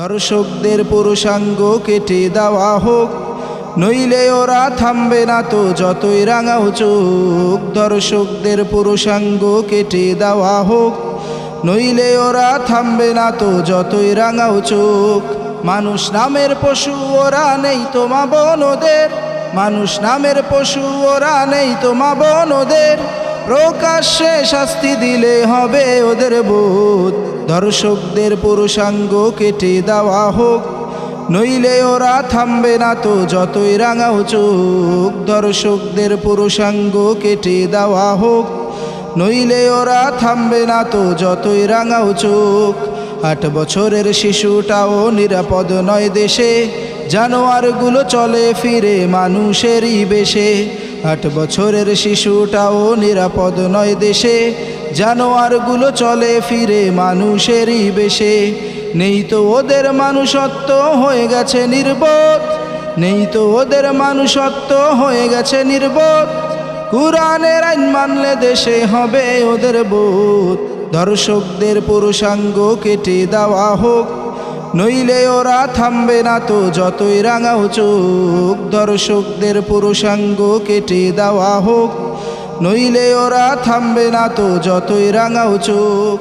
দর্শকদের পুরুষাঙ্গ কেটে দেওয়া হোক, নইলে ওরা থামবে না তো যতই রাঙাও চোখ। দর্শকদের পুরুষাঙ্গ কেটে দেওয়া হোক, নইলে ওরা থামবে না তো যতই রাঙাও চোখ। মানুষ নামের পশু ওরা নেই তোমা বনদের, মানুষ নামের পশু ওরা নেই তোমা বনদের। প্রকাশ্যে শাস্তি দিলে হবে ওদের বোধ। দর্শকদের পুরুষাঙ্গ কেটে দেওয়া হোক, নইলে ওরা থামবে না তো যতই রাঙাও চোখ দর্শকদের পুরুষাঙ্গ কেটে দেওয়া হোক, নইলে ওরা থামবে না তো যতই রাঙাও চোখ আট বছরের শিশুটাও নিরাপদ নয় দেশে, জানোয়ারগুলো চলে ফিরে মানুষেরই বেশে। আট বছরের শিশুটাও নিরাপদ নয় দেশে। জানোয়ারগুলো চলে, ফিরে মানুষেরই বেশে। নেই তো ওদের মানুষত্ব হয়ে গেছে নির্বোধ। নেই তো ওদের মানুষত্ব হয়ে গেছে নির্বোধ। কুরআনের আইন মানলে দেশে হবে ওদের বোধ। দর্শকদের পুরুষাঙ্গ কেটে দেওয়া হোক। নইলে ওরা থামবে না তো, যতই রাঙা চোখ, দর্শকদের পুরুষাঙ্গ কেটে দেওয়া হোক। নইলে ওরা থামবে না তো, যতই রাঙা চোখ